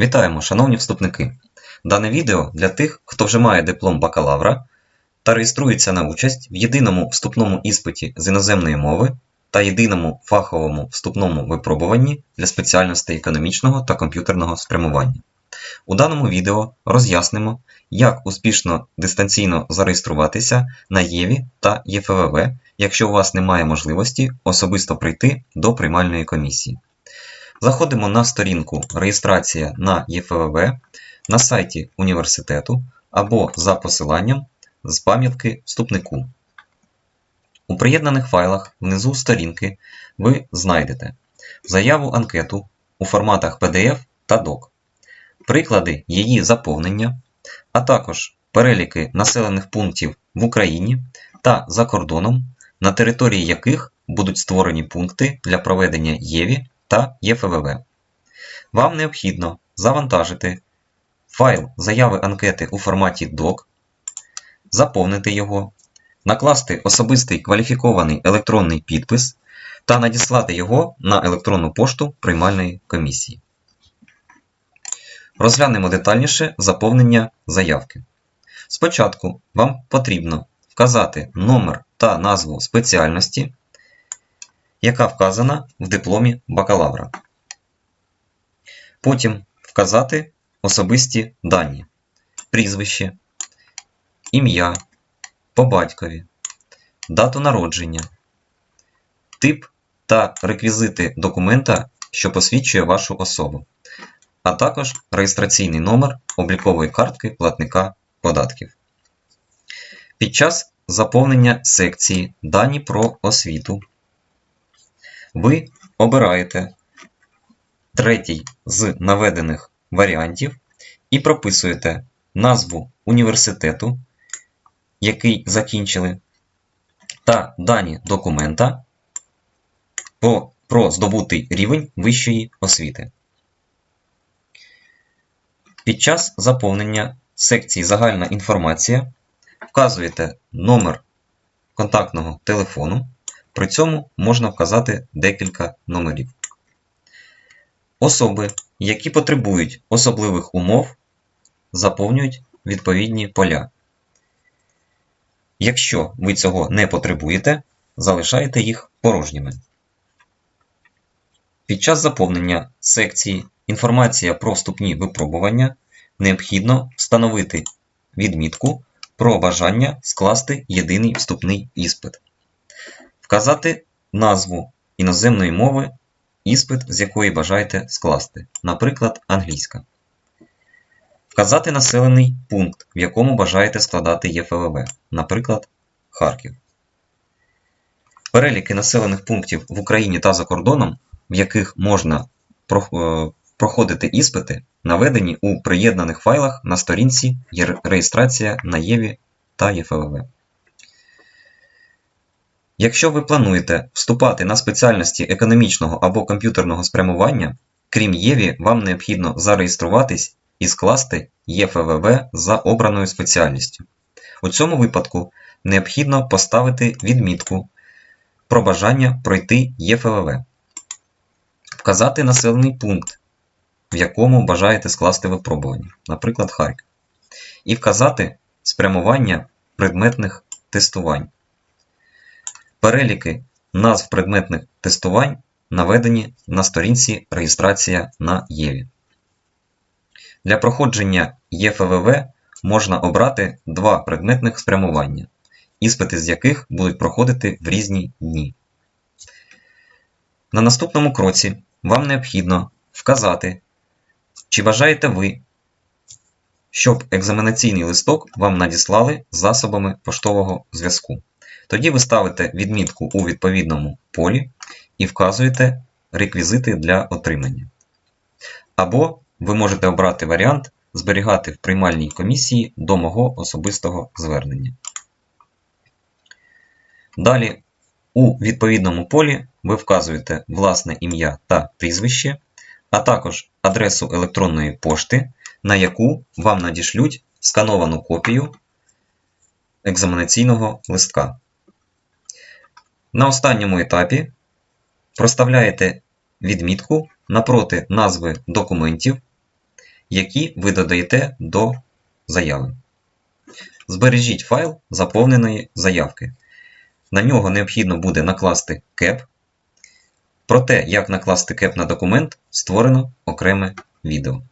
Вітаємо, шановні вступники! Дане відео для тих, хто вже має диплом бакалавра та реєструється на участь в єдиному вступному іспиті з іноземної мови та єдиному фаховому вступному випробуванні для спеціальностей економічного та комп'ютерного спрямування. У даному відео роз'яснимо, як успішно дистанційно зареєструватися на ЄВІ та ЄФВВ, якщо у вас немає можливості особисто прийти до приймальної комісії. Заходимо на сторінку Реєстрація на ЄФВВ на сайті університету або за посиланням з пам'ятки вступнику. У приєднаних файлах внизу сторінки ви знайдете заяву анкету у форматах PDF та DOC, приклади її заповнення, а також переліки населених пунктів в Україні та за кордоном, на території яких будуть створені пункти для проведення ЄВІ та ЄФВВ. Вам необхідно завантажити файл заяви анкети у форматі DOC, заповнити його, накласти особистий кваліфікований електронний підпис та надіслати його на електронну пошту приймальної комісії. Розглянемо детальніше заповнення заявки. Спочатку вам потрібно вказати номер та назву спеціальності, яка вказана в дипломі бакалавра. Потім вказати особисті дані, прізвище, ім'я, по батькові, дату народження, тип та реквізити документа, що посвідчує вашу особу, а також реєстраційний номер облікової картки платника податків. Під час заповнення секції Дані про освіту ви обираєте третій з наведених варіантів і прописуєте назву університету, який закінчили, та дані документа про здобутий рівень вищої освіти. Під час заповнення секції Загальна інформація вказуєте номер контактного телефону, при цьому можна вказати декілька номерів. Особи, які потребують особливих умов, заповнюють відповідні поля. Якщо ви цього не потребуєте, залишайте їх порожніми. Під час заповнення секції Інформація про вступні випробування необхідно встановити відмітку про бажання скласти єдиний вступний іспит, вказати назву іноземної мови, іспит, з якої бажаєте скласти, наприклад, англійська. Вказати населений пункт, в якому бажаєте складати ЄФВВ, наприклад, Харків. Переліки населених пунктів в Україні та за кордоном, в яких можна проходити іспити, наведені у приєднаних файлах на сторінці Реєстрація на ЄВІ та ЄФВВ. Якщо ви плануєте вступати на спеціальності економічного або комп'ютерного спрямування, крім ЄВІ, вам необхідно зареєструватись і скласти ЄФВВ за обраною спеціальністю. У цьому випадку необхідно поставити відмітку про бажання пройти ЄФВВ, вказати населений пункт, в якому бажаєте скласти випробування, наприклад, Харків, і вказати спрямування предметних тестувань. Переліки назв предметних тестувань наведені на сторінці Реєстрація на ЄВІ. Для проходження ЄФВВ можна обрати два предметних спрямування, іспити з яких будуть проходити в різні дні. На наступному кроці вам необхідно вказати, чи бажаєте ви, щоб екзаменаційний листок вам надіслали засобами поштового зв'язку. Тоді ви ставите відмітку у відповідному полі і вказуєте реквізити для отримання. Або ви можете обрати варіант зберігати в приймальній комісії до мого особистого звернення. Далі у відповідному полі ви вказуєте власне ім'я та прізвище, а також адресу електронної пошти, на яку вам надішлють скановану копію екзаменаційного листка. На останньому етапі проставляєте відмітку напроти назви документів, які ви додаєте до заяви. Збережіть файл заповненої заявки. На нього необхідно буде накласти кеп. Про те, як накласти кеп на документ, створено окреме відео.